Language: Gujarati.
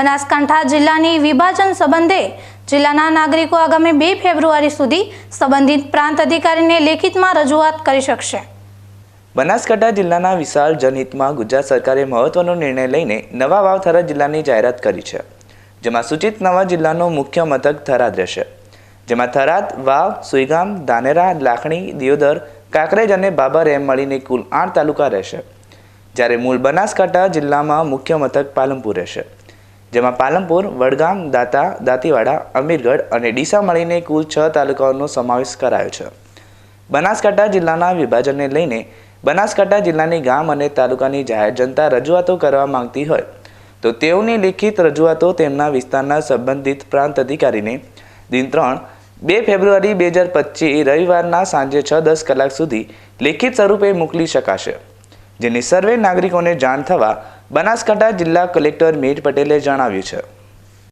બનાસકાંઠા જિલ્લાની વિભાજન સંબંધે જિલ્લાના નાગરિકો આગામી બે ફેબ્રુઆરી સુધી સંબંધિત પ્રાંત અધિકારીને લેખિતમાં રજૂઆત કરી શકશે. બનાસકાંઠા જિલ્લાના વિશાળ જનહિતમાં ગુજરાત સરકારે મહત્વનો નિર્ણય લઈને નવા વાવ થરાદ જિલ્લાની જાહેરાત કરી છે, જેમાં સૂચિત નવા જિલ્લાનો મુખ્ય મથક થરાદ રહેશે, જેમાં થરાદ, વાવ, સુઈગામ, ધાનેરા, લાખણી, દિયોદર, કાંકરેજ અને બાબર એમ મળીને કુલ આઠ તાલુકા રહેશે, જ્યારે મૂળ બનાસકાંઠા જિલ્લામાં મુખ્ય મથક પાલનપુર રહેશે. જેમાં પાલનપુર, વડગામ, દાતા, દાંતીવાડા, અમીરગઢ અને ડીસા મળીને કુલ છ તાલુકાઓનો સમાવેશ કરાયો છે. બનાસકાંઠા જિલ્લાના વિભાજનને લઈને બનાસકાંઠા જિલ્લાની ગામ અને તાલુકાની જાહેર જનતા રજૂઆતો કરવા માંગતી હોય, તો તેઓની લિખિત રજૂઆતો તેમના વિસ્તારના સંબંધિત પ્રાંત અધિકારીને દિન ત્રણ, બે ફેબ્રુઆરી બે હજાર પચીસ રવિવારના સાંજે છ દસ કલાક સુધી લેખિત સ્વરૂપે મોકલી શકાશે, જેની સર્વે નાગરિકોને જાણ થવા બનાસકાંઠા જિલ્લા કલેક્ટર મીર પટેલે જણાવ્યું છે.